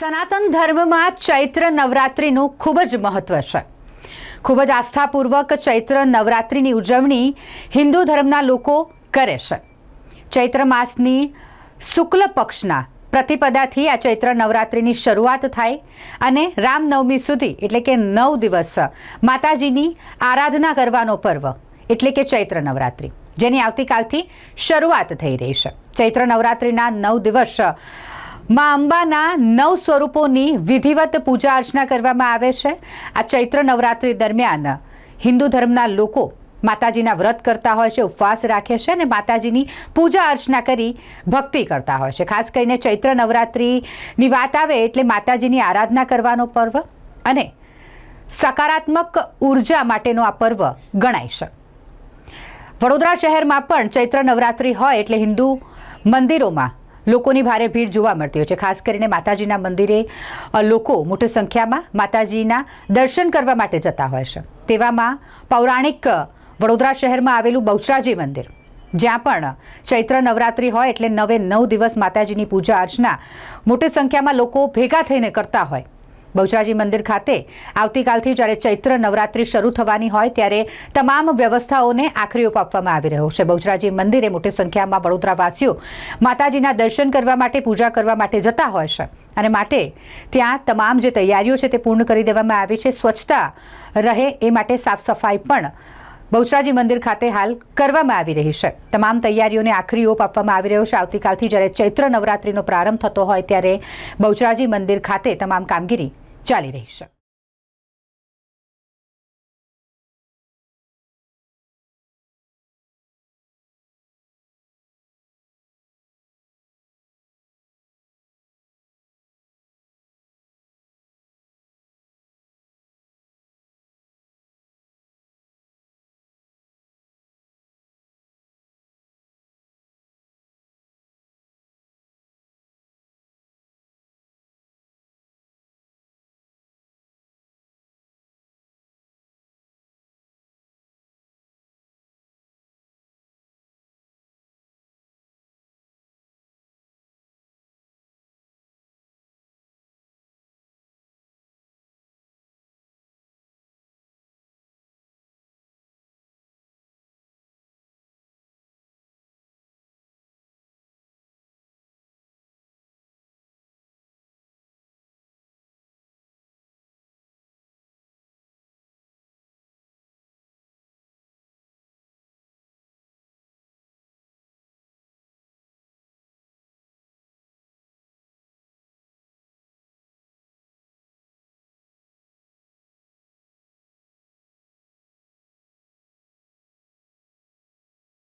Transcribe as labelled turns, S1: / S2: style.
S1: સનાતન ધર્મમાં ચૈત્ર નવરાત્રિનું ખૂબ જ મહત્વ છે. ખૂબ જ આસ્થાપૂર્વક ચૈત્ર નવરાત્રિની ઉજવણી હિન્દુ ધર્મના લોકો કરે છે. ચૈત્ર માસની શુક્લ પક્ષના પ્રતિપદાથી આ ચૈત્ર નવરાત્રિની શરૂઆત થાય અને રામનવમી સુધી, એટલે કે નવ દિવસ, માતાજીની આરાધના કરવાનો પર્વ, એટલે કે ચૈત્ર નવરાત્રિ, જેની આવતીકાલથી શરૂઆત થઈ રહી છે. ચૈત્ર નવરાત્રિના નવ દિવસ મા અંબાના નવ સ્વરૂપોની વિધિવત પૂજા અર્ચના કરવામાં આવે છે. આ ચૈત્ર નવરાત્રિ દરમિયાન હિન્દુ ધર્મના લોકો માતાજીના વ્રત કરતા હોય છે, ઉપવાસ રાખે છે અને માતાજીની પૂજા અર્ચના કરી ભક્તિ કરતા હોય છે. ખાસ કરીને ચૈત્ર નવરાત્રિની વાત આવે એટલે માતાજીની આરાધના કરવાનો પર્વ અને સકારાત્મક ઊર્જા માટેનો આ પર્વ ગણાય છે. વડોદરા શહેરમાં પણ ચૈત્ર નવરાત્રિ હોય એટલે હિન્દુ મંદિરોમાં લોકોની ભારે ભીડ જોવા મળતી હોય છે. ખાસ કરીને માતાજીના મંદિરે લોકો મોટી સંખ્યામાં માતાજીના દર્શન કરવા માટે જતા હોય છે. તેવામાં પૌરાણિક વડોદરા શહેરમાં આવેલું બહુચરાજી મંદિર, જ્યાં પણ ચૈત્ર નવરાત્રિ હોય એટલે નવે નવ દિવસ માતાજીની પૂજા અર્ચના મોટી સંખ્યામાં લોકો ભેગા થઈને કરતા હોય. બહુચરાજી મંદિર ખાતે. આવતીકાલથી જ્યારે ચૈત્ર નવરાત્રી શરૂ થવાની હોય ત્યારે તમામ વ્યવસ્થાઓને આખરી ઓપ આપવામાં આવી રહ્યો છે. બહુચરાજી મંદિરે મોટી સંખ્યામાં વડોદરાવાસીઓ માતાજીના દર્શન કરવા માટે, પૂજા કરવા માટે જતા હોય છે અને માટે ત્યાં તમામ જે તૈયારીઓ છે તે પૂર્ણ કરી દેવામાં આવી છે. સ્વચ્છતા રહે એ માટે સાફ સફાઈ પણ બહુચરાજી મંદિર ખાતે હાલ કરવામાં આવી રહી છે. તમામ તૈયારીઓને આખરી ઓપ આપવામાં આવી રહ્યો છે. આવતીકાલથી જ્યારે ચૈત્ર નવરાત્રિનો પ્રારંભ થતો હોય ત્યારે બહુચરાજી મંદિર ખાતે તમામ કામગીરી ચાલી રહી છે.